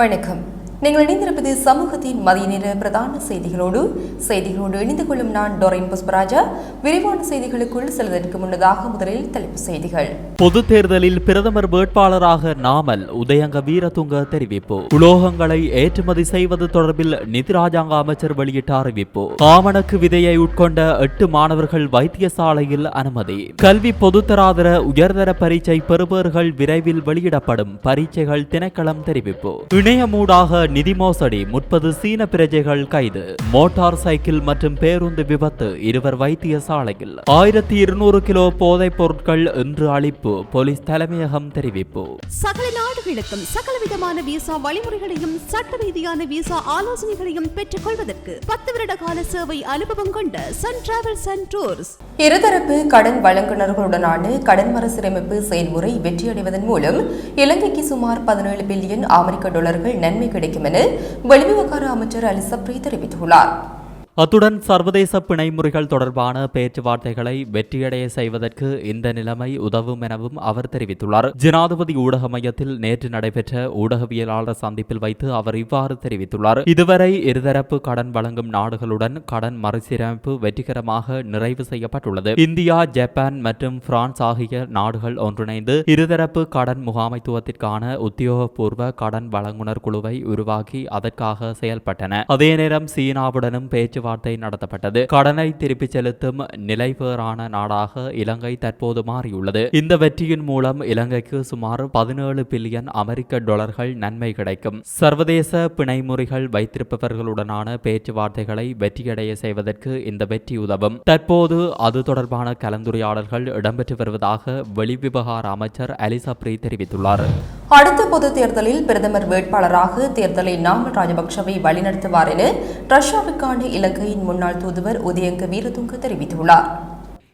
வணக்கம். நீங்கள் இணைந்திருப்பது சமூகத்தின் மதிய நேர பிரதான செய்திகளோடு. செய்திகளோடு இணைந்து கொள்ளும் நான் டொரைன் புஷ்பராஜா. விரிவான செய்திகளுக்குள் செல்வதற்கு முன்னதாக முதலில் தலைப்பு செய்திகள். பொது தேர்தலில் பிரதமர் வேட்பாளராக நாமல் உதயங்க வீரதுங்க தெரிவிப்பு. உலோகங்களை ஏற்றுமதி செய்வது தொடர்பில் நிதி ராஜாங்க அமைச்சர் வெளியிட்ட அறிவிப்பு. காமணக்கு விதையை உட்கொண்ட எட்டு மாணவர்கள் வைத்தியசாலையில் அனுமதி. கல்வி பொதுத்தராதர உயர்தர பரீட்சை பெறுபவர்கள் விரைவில் வெளியிடப்படும் பரீட்சைகள் திணைக்களம் தெரிவிப்பு. இணையமூடாக நிதி மோசடி முப்பது சீன பிரஜைகள் கைது. மோட்டார் சைக்கிள் மற்றும் பேருந்து விபத்து இருவர் வைத்தியசாலையில். ஆயிரத்தி இருநூறு கிலோ போதைப் பொருட்கள் இன்று அளிப்பு போலீஸ் தலைமையகம் தெரிவிப்பு. சகல நாடுகளுக்கும் சகலவிதமான விசா வழிமுறைகளையும் சட்ட ரீதியான விசா ஆலோசனைகளையும் பெற்றுக் கொள்வதற்கு பத்து வருட கால சேவை அனுபவம் கொண்ட சன் டிராவல்ஸ் அண்ட் டூர்ஸ் இருதரப்பு கடன் வழங்குநர்களுடனான கடன் மறுசீரமைப்பு செயல்முறை வெற்றியடைவதன் மூலம் இலங்கைக்கு சுமார் பதினேழு பில்லியன் அமெரிக்க டாலர்கள் நன்மை கிடைக்கும் என வெளிவிவகார அமைச்சர் அலிசப்ரி தெரிவித்துள்ளார். அத்துடன் சர்வதேச பிணைமுறைகள் தொடர்பான பேச்சுவார்த்தைகளை வெற்றியடைய செய்வதற்கு இந்த நிலைமை உதவும் எனவும் அவர் தெரிவித்துள்ளார். ஜனாதிபதி ஊடக மையத்தில் நேற்று நடைபெற்ற ஊடகவியலாளர் சந்திப்பில் வைத்து அவர் இவ்வாறு தெரிவித்துள்ளார். இதுவரை இருதரப்பு கடன் வழங்கும் நாடுகளுடன் கடன் மறுசீரமைப்பு வெற்றிகரமாக நிறைவு செய்யப்பட்டுள்ளது. இந்தியா ஜப்பான் மற்றும் பிரான்ஸ் ஆகிய நாடுகள் ஒன்றிணைந்து இருதரப்பு கடன் முகாமைத்துவத்திற்கான உத்தியோகபூர்வ கடன் வழங்குனர் குழுவை உருவாக்கி அதற்காக செயல்பட்டன. அதே நேரம் சீனாவுடனும் பேச்சுவார்த்தை நடத்தப்பட்டது. கடனை திருப்பிச் செலுத்தும் நிலைவேறான நாடாக இலங்கை தற்போது மாறியுள்ளது. இந்த வெற்றியின் மூலம் இலங்கைக்கு சுமார் பதினேழு பில்லியன் அமெரிக்க டாலர்கள் நன்மை கிடைக்கும். சர்வதேச பிணைமுறைகள் வைத்திருப்பவர்களுடனான பேச்சுவார்த்தைகளை வெற்றியடைய செய்வதற்கு இந்த வெற்றி உதவும். தற்போது அது தொடர்பான கலந்துரையாடல்கள் இடம்பெற்று வருவதாக வெளிவிவகார அமைச்சர் அலிசப்ரி தெரிவித்துள்ளார். அடுத்த பொது தேர்தலில் பிரதமர் வேட்பாளராக தேர்தலை நாமல் ராஜபக்ஷவை வழிநடத்துவார் என ரஷ்யாவுக்கான இலங்கையின் முன்னாள் தூதுவர் உதயங்க வீரதுங்க தெரிவித்துள்ளார்.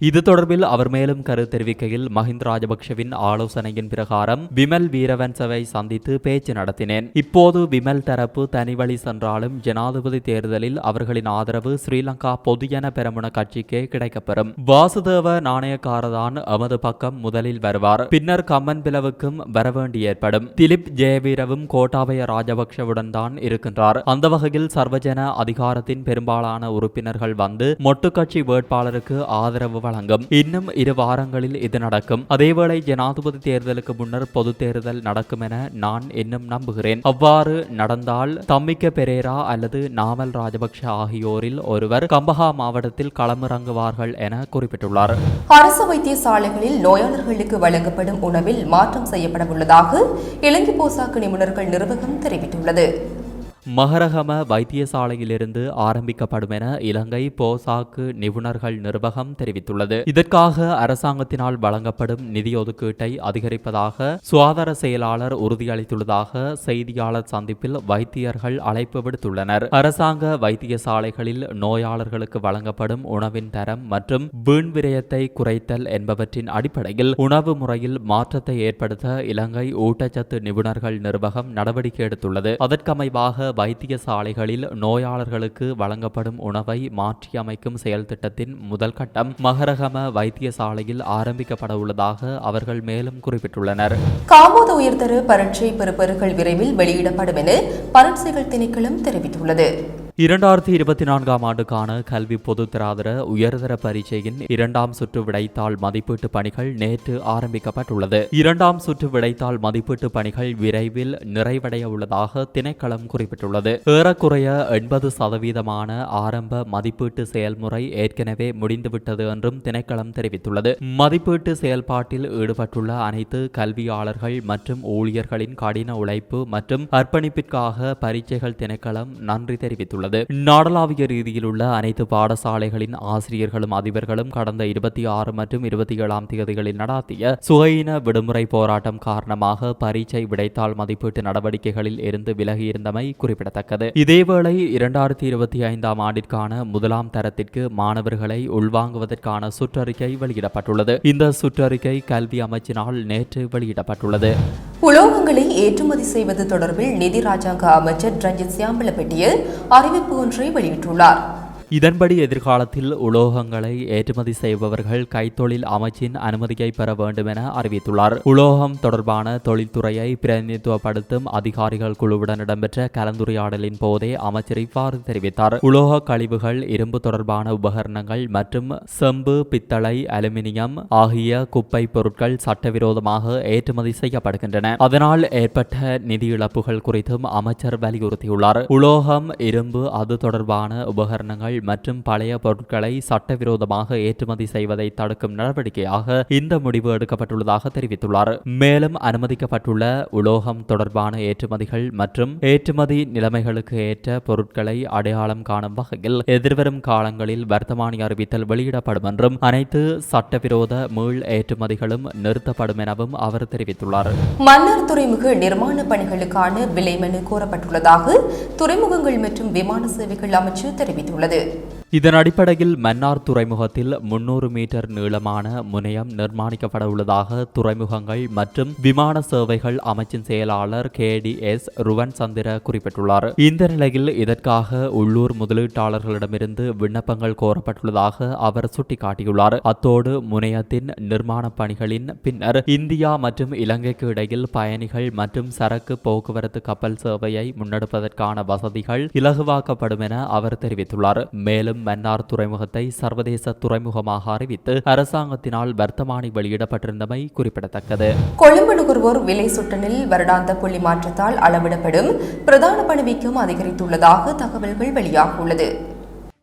இது தொடர்பில் அவர் மேலும் கருத்து தெரிவிக்கையில் மஹிந்த ராஜபக்ஷவின் ஆலோசனையின் பிரகாரம் விமல் வீரவன்சவை சந்தித்து பேச்சு நடத்தினேன். இப்போது விமல் தரப்பு தனிவழி சென்றாலும் ஜனாதிபதி தேர்தலில் அவர்களின் ஆதரவு ஸ்ரீலங்கா பொதுஜன பெரமுன கட்சிக்கே கிடைக்கப்பெறும். வாசுதேவ நாணயக்காரதான் எமது பக்கம் முதலில் வருவார். பின்னர் கம்மன் பிளவுக்கும் வரவேண்டி ஏற்படும். திலிப் ஜெயவீரவும் கோட்டாபய ராஜபக்ஷவுடன் தான் இருக்கின்றார். அந்த வகையில் சர்வஜன அதிகாரத்தின் பெரும்பாலான உறுப்பினர்கள் வந்து மொட்டு கட்சி வேட்பாளருக்கு ஆதரவு வழங்கும். இன்னும் இரு வாரங்களில் இது நடக்கும். அதேவேளை ஜனாதிபதி தேர்தலுக்கு முன்னர் பொது தேர்தல் நடக்கும் என நான் இன்னும் நம்புகிறேன். அவ்வாறு நடந்தால் தம்மிக்க பெரேரா அல்லது நாமல் ராஜபக்ஷ ஆகியோரில் ஒருவர் கம்பஹா மாவட்டத்தில் களமிறங்குவார்கள் என குறிப்பிட்டுள்ளார். அரசு வைத்தியசாலைகளில் நோயாளர்களுக்கு வழங்கப்படும் உணவில் மாற்றம் செய்யப்பட உள்ளதாக இலங்கை போசாக்கு நிபுணர்கள் நிறுவனம் தெரிவித்துள்ளது. மகரகம வைத்தியசாலையிலிருந்து ஆரம்பிக்கப்படும் என இலங்கை போசாக்கு நிபுணர்கள் நிர்வாகம் தெரிவித்துள்ளது. இதற்காக அரசாங்கத்தினால் வழங்கப்படும் நிதி ஒதுக்கீட்டை அதிகரிப்பதாக சுகாதார செயலாளர் உறுதியளித்துள்ளதாக செய்தியாளர் சந்திப்பில் வைத்தியர்கள் அழைப்பு விடுத்துள்ளனர். அரசாங்க வைத்தியசாலைகளில் நோயாளர்களுக்கு வழங்கப்படும் உணவின் தரம் மற்றும் வீண் விரயத்தை குறைத்தல் என்பவற்றின் அடிப்படையில் உணவு முறையில் மாற்றத்தை ஏற்படுத்த இலங்கை ஊட்டச்சத்து நிபுணர்கள் நிர்வாகம் நடவடிக்கை எடுத்துள்ளது. அதற்கமைவாக வைத்தியசாலைகளில் நோயாளர்களுக்கு வழங்கப்படும் உணவை மாற்றியமைக்கும் செயல் திட்டத்தின் முதல் கட்டம் மகரகம வைத்தியசாலையில் ஆரம்பிக்கப்பட உள்ளதாக அவர்கள் மேலும் குறிப்பிட்டுள்ளனர். காமோத உயர்தர பரீட்சை பெறுபவர்கள் விரைவில் வெளியிடப்படும் என பரட்சைகள் திணைக்களம் தெரிவித்துள்ளது. இரண்டாயிரத்தி இருபத்தி நான்காம் ஆண்டுக்கான கல்வி பொதுத்தராதர உயர்தர பரீட்சையின் இரண்டாம் சுற்று விடைத்தாள் மதிப்பீட்டு பணிகள் நேற்று ஆரம்பிக்கப்பட்டுள்ளது. இரண்டாம் சுற்று விடைத்தாள் மதிப்பீட்டு பணிகள் விரைவில் நிறைவடைய உள்ளதாக திணைக்களம் குறிப்பிட்டுள்ளது. ஏறக்குறைய எண்பது சதவீதமான ஆரம்ப மதிப்பீட்டு செயல்முறை ஏற்கனவே முடிந்துவிட்டது என்றும் திணைக்களம் தெரிவித்துள்ளது. மதிப்பீட்டு செயல்பாட்டில் ஈடுபட்டுள்ள அனைத்து கல்வியாளர்கள் மற்றும் ஊழியர்களின் கடின உழைப்பு மற்றும் அர்ப்பணிப்பிற்காக பரீட்சைகள் திணைக்களம் நன்றி தெரிவித்துள்ளது. நாடளாவிய ரீதியில் உள்ள அனைத்து பாடசாலைகளின் ஆசிரியர்களும் அதிபர்களும் கடந்த இருபத்தி ஆறு மற்றும் இருபத்தி ஏழாம் தேதிகளில் நடாத்திய சுகையின விடுமுறை போராட்டம் காரணமாக பரீட்சை விடைத்தாள் மதிப்பீட்டு நடவடிக்கைகளில் இருந்து விலகியிருந்தமை குறிப்பிடத்தக்கது. இதேவேளை இரண்டாயிரத்தி இருபத்தி ஐந்தாம் ஆண்டிற்கான முதலாம் தரத்திற்கு மாணவர்களை உள்வாங்குவதற்கான சுற்றறிக்கை வெளியிடப்பட்டுள்ளது. இந்த சுற்றறிக்கை கல்வி அமைச்சினால் நேற்று வெளியிடப்பட்டுள்ளது. உலோகங்களை ஏற்றுமதி செய்வது தொடர்பில் நிதி ராஜாங்க அமைச்சர் ரஞ்சித் சியாம்பலப்பட்டிய அறிவிப்பு ஒன்றை வெளியிட்டுள்ளார். இதன்படி எதிர்காலத்தில் உலோகங்களை ஏற்றுமதி செய்பவர்கள் கைத்தொழில் அமைச்சின் அனுமதியை பெற வேண்டும் என அறிவித்துள்ளார். உலோகம் தொடர்பான தொழில்துறையை பிரதிநிதித்துவப்படுத்தும் அதிகாரிகள் குழுவுடன் இடம்பெற்ற கலந்துரையாடலின் போதே அமைச்சர் இவ்வாறு தெரிவித்தார். உலோக கழிவுகள் இரும்பு தொடர்பான உபகரணங்கள் மற்றும் செம்பு பித்தளை அலுமினியம் ஆகிய குப்பை பொருட்கள் சட்டவிரோதமாக ஏற்றுமதி செய்யப்படுகின்றன. அதனால் ஏற்பட்ட நிதி இழப்புகள் குறித்தும் அமைச்சர் வலியுறுத்தியுள்ளார். உலோகம் இரும்பு அது தொடர்பான உபகரணங்கள் பொருட்கள் மற்றும் பழைய பொருட்களை சட்டவிரோதமாக ஏற்றுமதி செய்வதை தடுக்கும் நடவடிக்கையாக இந்த முடிவு எடுக்கப்பட்டுள்ளதாக தெரிவித்துள்ளார். மேலும் அனுமதிக்கப்பட்டுள்ள உலோகம் தொடர்பான ஏற்றுமதிகள் மற்றும் ஏற்றுமதி நிலைமைகளுக்கு ஏற்ற பொருட்களை அடையாளம் காணும் வகையில் எதிர்வரும் காலங்களில் வர்த்தமானி அறிவித்தல் வெளியிடப்படும் என்றும் அனைத்து சட்டவிரோத மீள் ஏற்றுமதிகளும் நிறுத்தப்படும் எனவும் அவர் தெரிவித்துள்ளார். மன்னார் துறைமுக நிர்மாண பணிகளுக்கான விலை மனு கோரப்பட்டுள்ளதாக துறைமுகங்கள் மற்றும் விமான சேவைகள் அமைச்சு தெரிவித்துள்ளது. Amén. இதன் அடிப்படையில் மன்னார் துறைமுகத்தில் முன்னூறு மீட்டர் நீளமான முனையம் நிர்மாணிக்கப்பட உள்ளதாக துறைமுகங்கள் மற்றும் விமான சேவைகள் அமைச்சின் செயலாளர் K D S Ruwan Chandra குறிப்பிட்டுள்ளார். இந்த நிலையில் இதற்காக உள்ளூர் முதலீட்டாளர்களிடமிருந்து விண்ணப்பங்கள் கோரப்பட்டுள்ளதாக அவர் சுட்டிக்காட்டியுள்ளார். அத்தோடு முனையத்தின் நிர்மாண பணிகளின் பின்னர் இந்தியா மற்றும் இலங்கைக்கு இடையில் பயணிகள் மற்றும் சரக்கு போக்குவரத்து கப்பல் சேவையை முன்னெடுப்பதற்கான வசதிகள் இலகுவாக்கப்படும் என அவர் தெரிவித்துள்ளார். மேலும் மன்னார் துறைமுகத்தை சர்வதேச துறைமுகமாக அறிவித்து அரசாங்கத்தினால் வர்த்தமானி வெளியிடப்பட்டிருந்தமை குறிப்பிடத்தக்கது. கொழும்பு நுகர்வோர் விலை சுட்டனில் வருடாந்த புள்ளி மாற்றத்தால் அளவிடப்படும் பிரதான பணவீக்கம் அதிகரித்துள்ளதாக தகவல்கள் வெளியாகியுள்ளது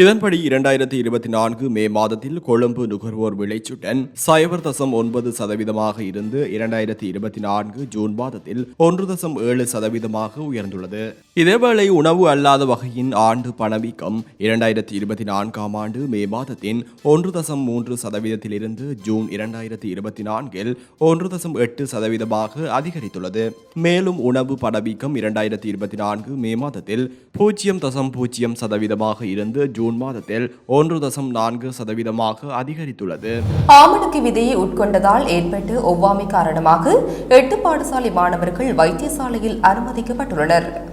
இதன்படி இரண்டாயிரத்தி இருபத்தி நான்கு மே மாதத்தில் கொழும்பு நுகர்வோர் விளைச்சுடன் சைபர் தசம் ஒன்பது சதவீதமாக இருந்து இரண்டாயிரத்தி இருபத்தி நான்கு ஜூன் மாதத்தில் ஒன்று தசம் ஏழு சதவீதமாக உயர்ந்துள்ளது. இதேவேளை உணவு அல்லாத வகையின் ஆண்டு பணவீக்கம் இரண்டாயிரத்தி இருபத்தி நான்காம் ஆண்டு மே மாதத்தின் ஒன்று தசம் மூன்று சதவீதத்திலிருந்து ஜூன் இரண்டாயிரத்தி இருபத்தி நான்கில் ஒன்று தசம் எட்டு சதவீதமாக அதிகரித்துள்ளது. மேலும் உணவு பணவீக்கம் இரண்டாயிரத்தி இருபத்தி நான்கு மே மாதத்தில் பூஜ்ஜியம் தசம் பூஜ்ஜியம் சதவீதமாக இருந்து ஜூன் மாதத்தில் ஒன்று தசம் நான்கு சதவீதமாக அதிகரித்துள்ளது. ஆமணக்கு விதையை உட்கொண்டதால் ஏற்பட்டு ஒவ்வாமை காரணமாக எட்டு பாடசாலை மாணவர்கள் வைத்தியசாலையில் அனுமதிக்கப்பட்டுள்ளனர்.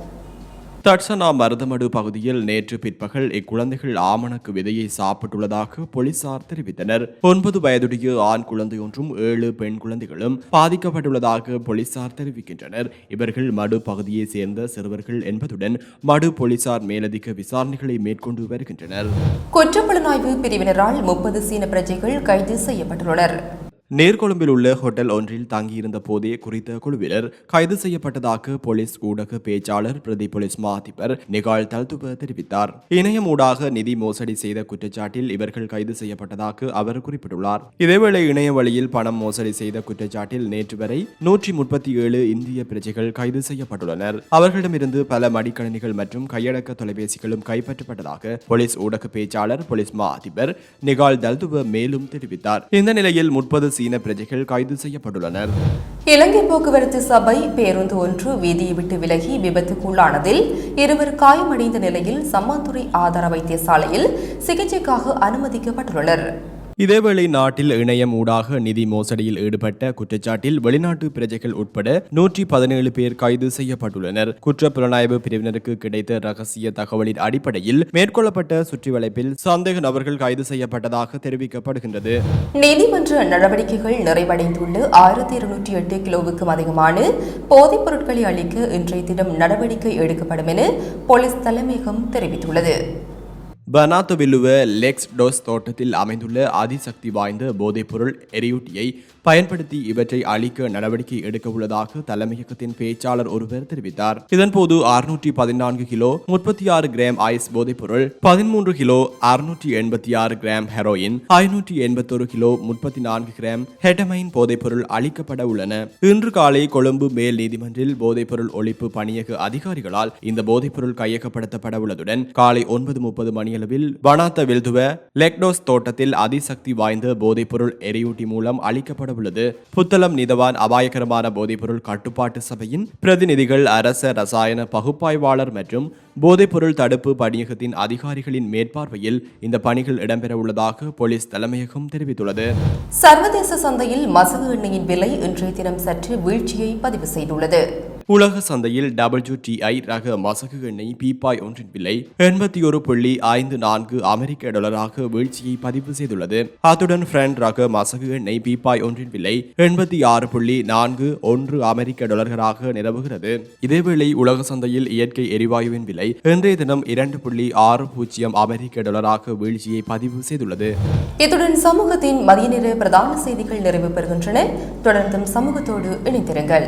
தட்சணா மருதமடு பகுதியில் நேற்று பிற்பகல் இக்குழந்தைகள் ஆமணக்கு விதையை சாப்பிட்டுள்ளதாக போலீசார் தெரிவித்தனர். ஒன்பது வயதுடைய ஆண் குழந்தை ஒன்றும் ஏழு பெண் குழந்தைகளும் பாதிக்கப்பட்டுள்ளதாக போலீசார் தெரிவிக்கின்றனர். இவர்கள் மடு பகுதியைச் சேர்ந்த சிறுவர்கள் என்பதுடன் மடு போலீசார் மேலதிக விசாரணைகளை மேற்கொண்டு வருகின்றனர். குற்றப்புலனாய்வு பிரிவினரால் முப்பது சீன பிரஜைகள் கைது செய்யப்பட்டுள்ளனர். நேர்கொழும்பில் உள்ள ஹோட்டல் ஒன்றில் தங்கியிருந்த போதே குறித்த குழுவினர் கைது செய்யப்பட்டதாக போலீஸ் ஊடக பேச்சாளர் பிரதி போலீஸ் மா அதிபர் நிகால் தல்துப தெரிவித்தார். இணையம் ஊடாக நிதி மோசடி செய்த குற்றச்சாட்டில் இவர்கள் கைது செய்யப்பட்டதாக அவர் குறிப்பிட்டுள்ளார். இதேவேளை இணைய வழியில் பணம் மோசடி செய்த குற்றச்சாட்டில் நேற்று வரை நூற்றி முப்பத்தி ஏழு இந்திய பிரஜைகள் கைது செய்யப்பட்டுள்ளனர். அவர்களிடமிருந்து பல மடிக்கணினிகள் மற்றும் கையடக்க தொலைபேசிகளும் கைப்பற்றப்பட்டதாக போலீஸ் ஊடக பேச்சாளர் போலீஸ் மா அதிபர் நிகால் தல்துப மேலும் தெரிவித்தார். இந்த நிலையில் முப்பது சீன பிரஜைகள் கைது செய்யப்பட்டுள்ளனர். இலங்கை போக்குவரத்து சபை பேருந்து ஒன்று வீதியை விட்டு விலகி விபத்துக்குள்ளானதில் இருவர் காயமடைந்த நிலையில் சம்மாந்துறை ஆதார வைத்தியசாலையில் சிகிச்சைக்காக அனுமதிக்கப்பட்டுள்ளனர். இதேவேளை நாட்டில் இணையம் ஊடாக நிதி மோசடியில் ஈடுபட்ட குற்றச்சாட்டில் வெளிநாட்டு பிரஜைகள் உட்பட நூற்றி பதினேழு பேர் கைது செய்யப்பட்டுள்ளனர். குற்ற புலனாய்வு பிரிவினருக்கு கிடைத்த ரகசிய தகவலின் அடிப்படையில் மேற்கொள்ளப்பட்ட சுற்றிவளைப்பில் சந்தேக நபர்கள் கைது செய்யப்பட்டதாக தெரிவிக்கப்படுகின்றது. நீதிமன்ற நடவடிக்கைகள் நிறைவடைந்துள்ள ஆயிரத்தி இருநூற்றி எட்டு கிலோவுக்கும் அதிகமான போதைப் பொருட்களை அளிக்க இன்றைய தினம் நடவடிக்கை எடுக்கப்படும் என போலீஸ் தலைமையகம் தெரிவித்துள்ளது. பனாத்துவில்லுவ லெக்ஸ் டோஸ் தோட்டத்தில் அமைந்துள்ள அதிசக்தி வாய்ந்த போதைப்பொருள் எரியூட்டியை பயன்படுத்தி இவற்றை அழிக்க நடவடிக்கை எடுக்க உள்ளதாக தலைமையகத்தின் பேச்சாளர் ஒருவர் தெரிவித்தார். இதன்போது அறுநூற்றி பதினான்கு கிலோ முப்பத்தி ஆறு கிராம் ஐஸ் போதைப்பொருள் பதிமூன்று கிலோ அறுநூற்றி எண்பத்தி ஆறு கிராம் ஹெரோயின் ஐநூற்றி எண்பத்தொரு கிலோ முப்பத்தி நான்கு கிராம் ஹெட்டமைன் போதைப்பொருள் அளிக்கப்பட உள்ளன. இன்று காலை கொழும்பு மேல் நீதிமன்றில் போதைப்பொருள் ஒழிப்பு பணியக அதிகாரிகளால் இந்த போதைப்பொருள் கையகப்படுத்தப்பட உள்ளதுடன் காலை ஒன்பது முப்பது மணி மணியளவில் வனாத்த வெல்துவ லெக்னோஸ் தோட்டத்தில் அதிசக்தி வாய்ந்த போதைப்பொருள் எரியூட்டி மூலம் அளிக்கப்பட உள்ளது புத்தளம் நிதவான் அபாயகரமான போதைப்பொருள் கட்டுப்பாட்டு சபையின் பிரதிநிதிகள் அரச ரசாயன பகுப்பாய்வாளர் மற்றும் போதைப்பொருள் தடுப்பு பணியகத்தின் அதிகாரிகளின் மேற்பார்வையில் இந்த பணிகள் இடம்பெற உள்ளதாக போலீஸ் தலைமையகம் தெரிவித்துள்ளது. சர்வதேச சந்தையில் மசகு எண்ணெயின் விலை இன்றைய தினம் சற்று வீழ்ச்சியை பதிவு செய்துள்ளது. உலக சந்தையில் WTI ரக மசகு எண்ணெய் பீப்பாய் ஒன்றின் விலை எண்பத்தி ஒரு புள்ளி ஐந்து நான்கு அமெரிக்க டாலராக வீழ்ச்சியை பதிவு செய்துள்ளது. அத்துடன் பிராண்ட் ரக மசகு எண்ணெய் பீப்பாய் ஒன்றின் விலை எண்பத்தி ஆறு புள்ளி நான்கு ஒன்று அமெரிக்க டாலர்களாக நிலவுகிறது. இதேவேளை உலக சந்தையில் இயற்கை எரிவாயுவின் விலை இன்றைய தினம் இரண்டு புள்ளி ஆறு பூஜ்ஜியம் அமெரிக்க டாலராக வீழ்ச்சியை பதிவு செய்துள்ளது. இத்துடன் சமூகத்தின் மதிய நேர பிரதான செய்திகள் நிறைவு பெறுகின்றன. தொடர்ந்தும் சமூகத்தோடு இணைந்திருங்கள்.